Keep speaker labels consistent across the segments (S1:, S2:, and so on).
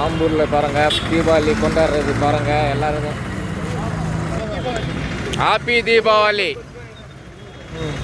S1: ஆம்பூரில் பாருங்கள் தீபாவளி கொண்டாடுறது பாருங்கள் எல்லாரும் ஹாப்பி தீபாவளி ம்.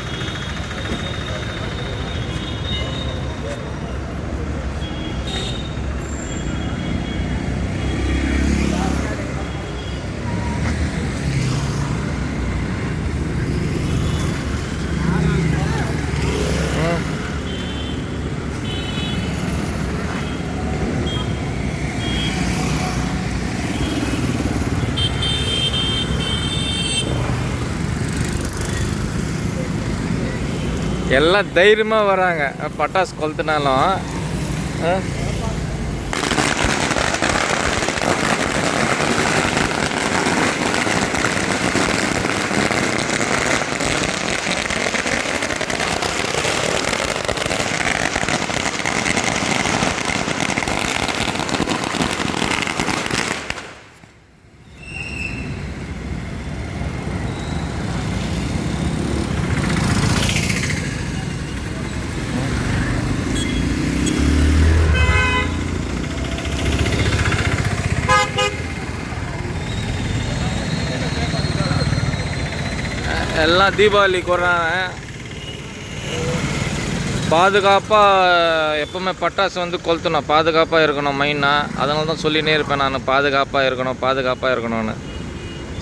S1: எல்லாம் தைரியமாக வராங்க. பட்டாசு கொளுத்துனாலும் எல்லாம் தீபாவளிக்கு வர்றாங்க பாதுகாப்பாக எப்போவுமே பட்டாசு வந்து கொளுத்தணும். பாதுகாப்பாக இருக்கணும் மெயினாக அதனால தான் சொல்லினே இருப்பேன் நான். பாதுகாப்பாக இருக்கணும் பாதுகாப்பாக இருக்கணும்னு.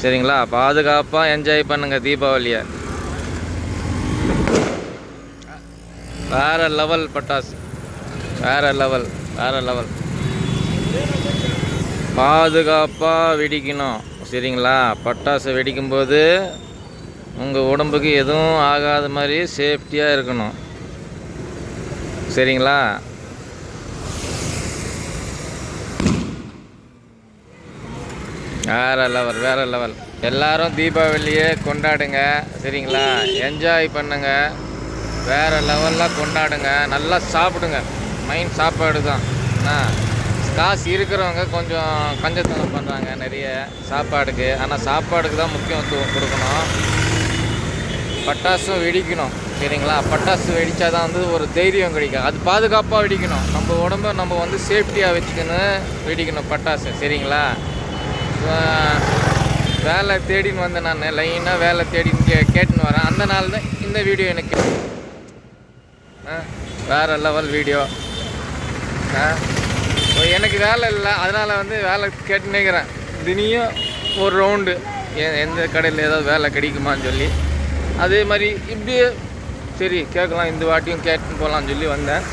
S1: சரிங்களா? பாதுகாப்பாக என்ஜாய் பண்ணுங்கள் தீபாவளியை. வேற லெவல் பட்டாசு. வேற லெவல் வேற லெவல் பாதுகாப்பாக வெடிக்கணும். சரிங்களா? பட்டாசு வெடிக்கும்போது உங்கள் உடம்புக்கு எதுவும் ஆகாத மாதிரி சேஃப்டியாக இருக்கணும். சரிங்களா? வேற லெவல் வேற லெவல். எல்லாரும் தீபாவளியே கொண்டாடுங்க. சரிங்களா? என்ஜாய் பண்ணுங்க. வேற லெவலில் கொண்டாடுங்க. நல்லா சாப்பிடுங்க. மெயின் சாப்பாடு தான். என்ன? காசு இருக்கிறவங்க கொஞ்சம் கஞ்சத்தனம் பண்ணுறாங்க நிறைய சாப்பாடுக்கு. ஆனால் சாப்பாடுக்கு தான் முக்கியத்துவம் கொடுக்கணும். பட்டாசும் வெடிக்கணும் சரிங்களா? பட்டாசு வெடித்தா தான் வந்து ஒரு தைரியம் கிடைக்கும். அது பாதுகாப்பாக வெடிக்கணும். நம்ம உடம்ப நம்ம வந்து சேஃப்டியாக வச்சுக்கணும் வெடிக்கணும் பட்டாசு சரிங்களா? வேலை தேடின்னு வந்தேன் நான் லைனாக வேலை தேடின்னு கே கேட்டுன்னு வரேன். அந்த நாள் தான் இந்த வீடியோ எனக்கு ஆ, வேற லெவல் வீடியோ ஆ எனக்கு வேலை இல்லை. அதனால் வந்து வேலை கேட்டுன்னே இருக்கிறேன். தினியும் ஒரு ரவுண்டு எந்த கடையில் ஏதாவது வேலை கிடைக்குமான்னு சொல்லி. அதே மாதிரி இப்படியே சரி கேட்கலாம் இந்த வாட்டியும் கேட்டுன்னு போகலான்னு சொல்லி வந்தேன்.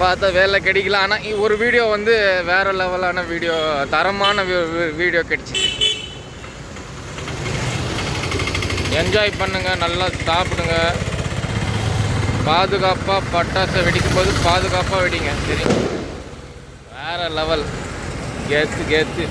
S1: பார்த்தா வேலை கிடைக்கல. ஆனால் ஒரு வீடியோ வந்து வேறு லெவலான வீடியோ தரமான வீடியோ கிடைச்சிச்சு. என்ஜாய் பண்ணுங்கள் நல்லா சாப்பிடுங்க. பாதுகாப்பாக பட்டாசை வெடிக்கும் போது பாதுகாப்பாக வெடிங்க சரி. வேறு லெவல் கேத்து கேத்து